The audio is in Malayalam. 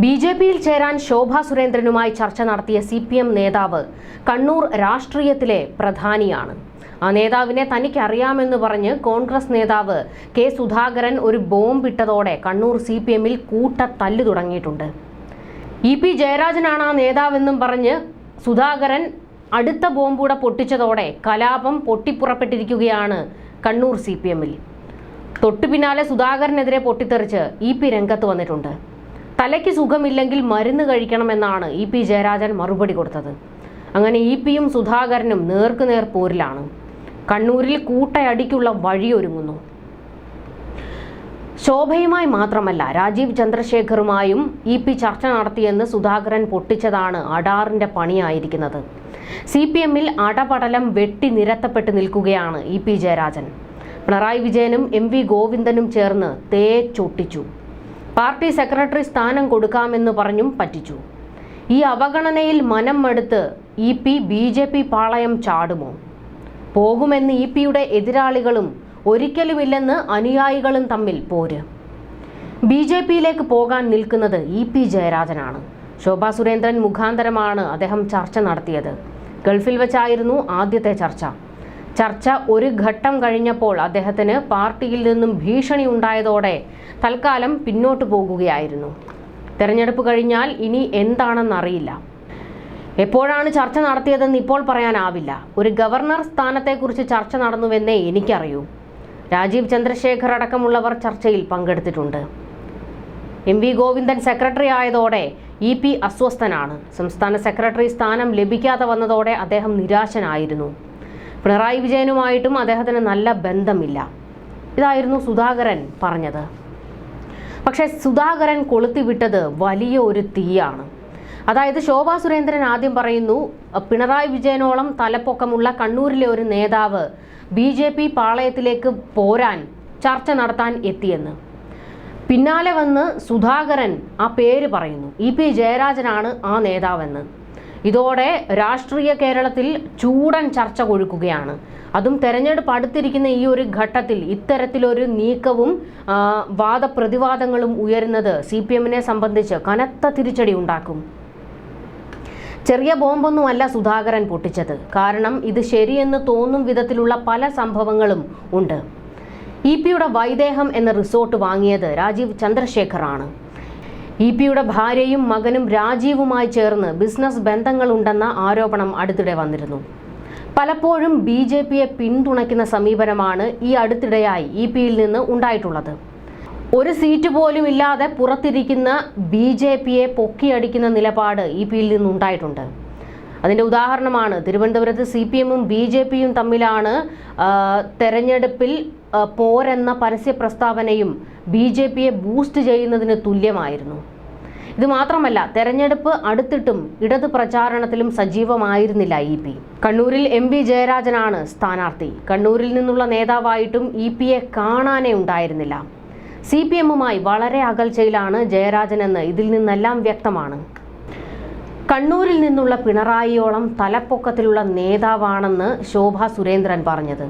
ബി ജെ പിയിൽ ചേരാൻ ശോഭാ സുരേന്ദ്രനുമായി ചർച്ച നടത്തിയ സി പി എം നേതാവ് കണ്ണൂർ രാഷ്ട്രീയത്തിലെ പ്രധാനിയാണ്. ആ നേതാവിനെ തനിക്ക് അറിയാമെന്ന് പറഞ്ഞ് കോൺഗ്രസ് നേതാവ് കെ സുധാകരൻ ഒരു ബോംബിട്ടതോടെ കണ്ണൂർ സി പി എമ്മിൽ കൂട്ട തല്ലു തുടങ്ങിയിട്ടുണ്ട്. ഇ പി ജയരാജനാണ് ആ നേതാവെന്നും പറഞ്ഞ് സുധാകരൻ അടുത്ത ബോംബൂടെ പൊട്ടിച്ചതോടെ കലാപം പൊട്ടിപ്പുറപ്പെട്ടിരിക്കുകയാണ് കണ്ണൂർ സി പി എമ്മിൽ. തൊട്ടു പിന്നാലെ സുധാകരനെതിരെ പൊട്ടിത്തെറിച്ച് ഇ പി രംഗത്ത് വന്നിട്ടുണ്ട്. തലയ്ക്ക് സുഖമില്ലെങ്കിൽ മരുന്ന് കഴിക്കണമെന്നാണ് ഇ പി ജയരാജൻ മറുപടി കൊടുത്തത്. അങ്ങനെ ഇ പിയും സുധാകരനും നേർക്കുനേർ പോരിലാണ്. കണ്ണൂരിൽ കൂട്ടയടിക്കുള്ള വഴിയൊരുങ്ങുന്നു. ശോഭയുമായി മാത്രമല്ല രാജീവ് ചന്ദ്രശേഖറുമായും ഇ പി ചർച്ച നടത്തിയെന്ന് സുധാകരൻ പൊട്ടിച്ചതാണ് അടാറിന്റെ പണിയായിരിക്കുന്നത്. സി പി എമ്മിൽ അടപടലം വെട്ടി നിരത്തപ്പെട്ട് നിൽക്കുകയാണ് ഇ പി ജയരാജൻ. പിണറായി വിജയനും എം വി ഗോവിന്ദനും ചേർന്ന് തേ തേച്ചൊട്ടിച്ചു. പാർട്ടി സെക്രട്ടറി സ്ഥാനം കൊടുക്കാമെന്ന് പറഞ്ഞും പറ്റിച്ചു. ഈ അവഗണനയിൽ മനം മടുത്ത് E P B J P പാളയം ചാടുമോ? പോകുമെന്ന് ഇ പിയുടെ എതിരാളികളും ഒരിക്കലുമില്ലെന്ന് അനുയായികളും തമ്മിൽ പോര്. ബി ജെ പിയിലേക്ക് പോകാൻ നിൽക്കുന്നത് ഇ പി ജയരാജനാണ്. ശോഭാ സുരേന്ദ്രൻ മുഖാന്തരമാണ് അദ്ദേഹം ചർച്ച നടത്തിയത്. ഗൾഫിൽ വെച്ചായിരുന്നു ആദ്യത്തെ ചർച്ച. ചർച്ച ഒരു ഘട്ടം കഴിഞ്ഞപ്പോൾ അദ്ദേഹത്തിന് പാർട്ടിയിൽ നിന്നും ഭീഷണി ഉണ്ടായതോടെ തൽക്കാലം പിന്നോട്ട് പോകുകയായിരുന്നു. തെരഞ്ഞെടുപ്പ് കഴിഞ്ഞാൽ ഇനി എന്താണെന്നറിയില്ല എപ്പോഴാണ് ചർച്ച നടത്തിയതെന്ന് ഇപ്പോൾ പറയാനാവില്ല. ഒരു ഗവർണർ സ്ഥാനത്തെക്കുറിച്ച് ചർച്ച നടന്നുവെന്നേ എനിക്കറിയൂ. രാജീവ് ചന്ദ്രശേഖർ അടക്കമുള്ളവർ ചർച്ചയിൽ പങ്കെടുത്തിട്ടുണ്ട്. എം വി ഗോവിന്ദൻ സെക്രട്ടറി ആയതോടെ ഇ പി അസ്വസ്ഥനാണ്. സംസ്ഥാന സെക്രട്ടറി സ്ഥാനം ലഭിക്കാതെ വന്നതോടെ അദ്ദേഹം നിരാശനായിരുന്നു. പിണറായി വിജയനുമായിട്ടും അദ്ദേഹത്തിന് നല്ല ബന്ധമില്ല. ഇതായിരുന്നു സുധാകരൻ പറഞ്ഞത്. പക്ഷേ സുധാകരൻ കൊളുത്തിവിട്ടത് വലിയ ഒരു തീയാണ്. അതായത് ശോഭാ സുരേന്ദ്രൻ ആദ്യം പറയുന്നു പിണറായി വിജയനോളം തലപ്പൊക്കമുള്ള കണ്ണൂരിലെ ഒരു നേതാവ് ബി ജെ പി പാളയത്തിലേക്ക് പോരാൻ ചർച്ച നടത്താൻ എത്തിയെന്ന്. പിന്നാലെ വന്ന് സുധാകരൻ ആ പേര് പറയുന്നു. ഇ പി ജയരാജനാണ് ആ നേതാവെന്ന്. ഇതോടെ രാഷ്ട്രീയ കേരളത്തിൽ ചൂടൻ ചർച്ച കൊഴുക്കുകയാണ്. അതും തെരഞ്ഞെടുപ്പ് അടുത്തിരിക്കുന്ന ഈ ഒരു ഘട്ടത്തിൽ ഇത്തരത്തിലൊരു നീക്കവും വാദപ്രതിവാദങ്ങളും ഉയരുന്നത് സി പി എമ്മിനെ സംബന്ധിച്ച് കനത്ത തിരിച്ചടി ഉണ്ടാക്കും. ചെറിയ ബോംബൊന്നുമല്ല സുധാകരൻ പൊട്ടിച്ചത്. കാരണം ഇത് ശരിയെന്ന് തോന്നും വിധത്തിലുള്ള പല സംഭവങ്ങളും ഉണ്ട്. ഇ പിയുടെ വൈദേഹം എന്ന റിസോർട്ട് വാങ്ങിയത് രാജീവ് ചന്ദ്രശേഖറാണ്. ഇ പിയുടെ ഭാര്യയും മകനും രാജീവുമായി ചേർന്ന് ബിസിനസ് ബന്ധങ്ങളുണ്ടെന്ന ആരോപണം അടുത്തിടെ വന്നിരുന്നു. പലപ്പോഴും ബി ജെ പിയെ പിന്തുണയ്ക്കുന്ന സമീപനമാണ് ഈ അടുത്തിടെയായി ഇ പിയിൽ നിന്ന് ഉണ്ടായിട്ടുള്ളത്. ഒരു സീറ്റ് പോലും ഇല്ലാതെ പുറത്തിരിക്കുന്ന ബി ജെ പിയെ പൊക്കിയടിക്കുന്ന നിലപാട് ഇ പിയിൽ നിന്നുണ്ടായിട്ടുണ്ട് അതിന്റെ ഉദാഹരണമാണ് തിരുവനന്തപുരത്ത് സി പി എമ്മും ബി ജെ പിയും തമ്മിലാണ് തെരഞ്ഞെടുപ്പിൽ പോരെന്ന പരസ്യ പ്രസ്താവനയും ബി ജെ പിയെ ബൂസ്റ്റ് ചെയ്യുന്നതിന് തുല്യമായിരുന്നു. ഇത് മാത്രമല്ല തെരഞ്ഞെടുപ്പ് അടുത്തിട്ടും ഇടത് പ്രചാരണത്തിലും സജീവമായിരുന്നില്ല ഇ പി. കണ്ണൂരിൽ എം പി ജയരാജനാണ് സ്ഥാനാർത്ഥി. കണ്ണൂരിൽ നിന്നുള്ള നേതാവായിട്ടും ഇ പിയെ കാണാനേ ഉണ്ടായിരുന്നില്ല. സി പി എമ്മുമായി വളരെ അകൽച്ചയിലാണ് ജയരാജനെന്ന് ഇതിൽ നിന്നെല്ലാം വ്യക്തമാണ്. കണ്ണൂരിൽ നിന്നുള്ള പിണറായിയോളം തലപ്പൊക്കത്തിലുള്ള നേതാവാണെന്ന് ശോഭ സുരേന്ദ്രൻ പറഞ്ഞത്.